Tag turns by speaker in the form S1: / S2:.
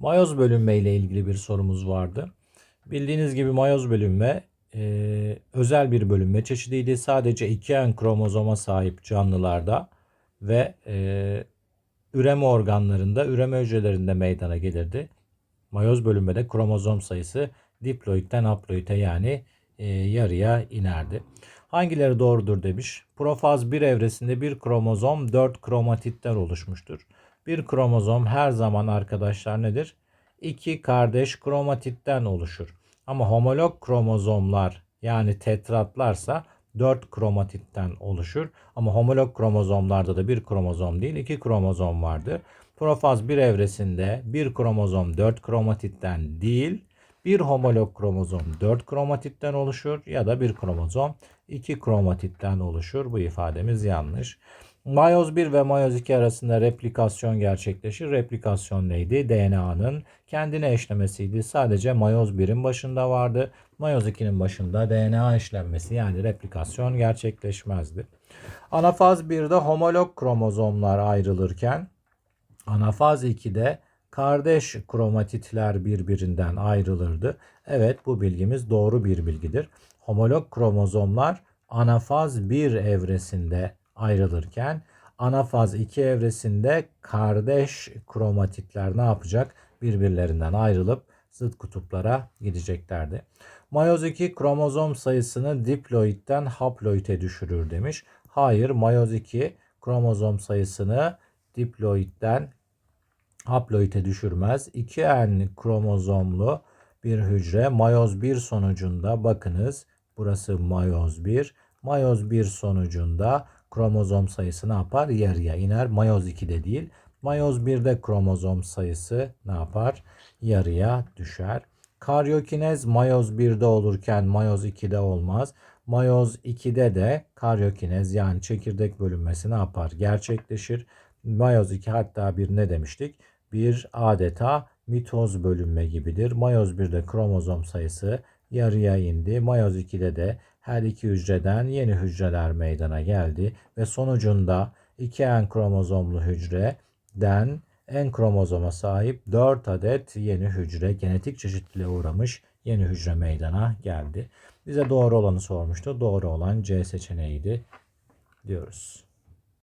S1: Mayoz bölünme ile ilgili bir sorumuz vardı. Bildiğiniz gibi mayoz bölünme e, özel bir bölünme çeşidiydi. Sadece iki en kromozoma sahip canlılarda ve e, üreme organlarında, üreme hücrelerinde meydana gelirdi. Mayoz bölünmede kromozom sayısı diploidten haploide yani e, yarıya inerdi. Hangileri doğrudur demiş. Profaz 1 evresinde bir kromozom 4 kromatitten oluşmuştur. Bir kromozom her zaman arkadaşlar nedir? İki kardeş kromatitten oluşur. Ama homolog kromozomlar yani tetratlarsa 4 kromatitten oluşur. Ama homolog kromozomlarda da bir kromozom değil iki kromozom vardır. Profaz 1 evresinde bir kromozom 4 kromatitten değil bir homolog kromozom 4 kromatitten oluşur ya da bir kromozom 2 kromatitten oluşur. Bu ifademiz yanlış. Mayoz 1 ve mayoz 2 arasında replikasyon gerçekleşir. Replikasyon neydi? DNA'nın kendine eşlemesiydi. Sadece mayoz 1'in başında vardı. Mayoz 2'nin başında DNA eşlenmesi yani replikasyon gerçekleşmezdi. Anafaz 1'de homolog kromozomlar ayrılırken anafaz 2'de kardeş kromatitler birbirinden ayrılırdı. Evet bu bilgimiz doğru bir bilgidir. Homolog kromozomlar anafaz 1 evresinde ayrılırken anafaz 2 evresinde kardeş kromatitler ne yapacak? Birbirlerinden ayrılıp zıt kutuplara gideceklerdi. Mayoz 2 kromozom sayısını diploidten haploide düşürür demiş. Hayır mayoz 2 kromozom sayısını diploidten haploide düşürmez. 2N kromozomlu bir hücre mayoz 1 sonucunda bakınız burası mayoz 1. Mayoz 1 sonucunda kromozom sayısı ne yapar? Yarıya iner. Mayoz 2'de değil. Mayoz 1'de kromozom sayısı ne yapar? Yarıya düşer. Karyokinez mayoz 1'de olurken mayoz 2'de olmaz. Mayoz 2'de de karyokinez yani çekirdek bölünmesi ne yapar? Gerçekleşir. Mayoz 2 hatta bir ne demiştik? Bir adeta mitoz bölünme gibidir. Mayoz 1'de kromozom sayısı yarıya indi. Mayoz 2'de de her iki hücreden yeni hücreler meydana geldi ve sonucunda 2 en kromozomlu hücreden en kromozoma sahip 4 adet yeni hücre genetik çeşitliliğe uğramış yeni hücre meydana geldi. Bize doğru olanı sormuştu. Doğru olan C seçeneğiydi diyoruz.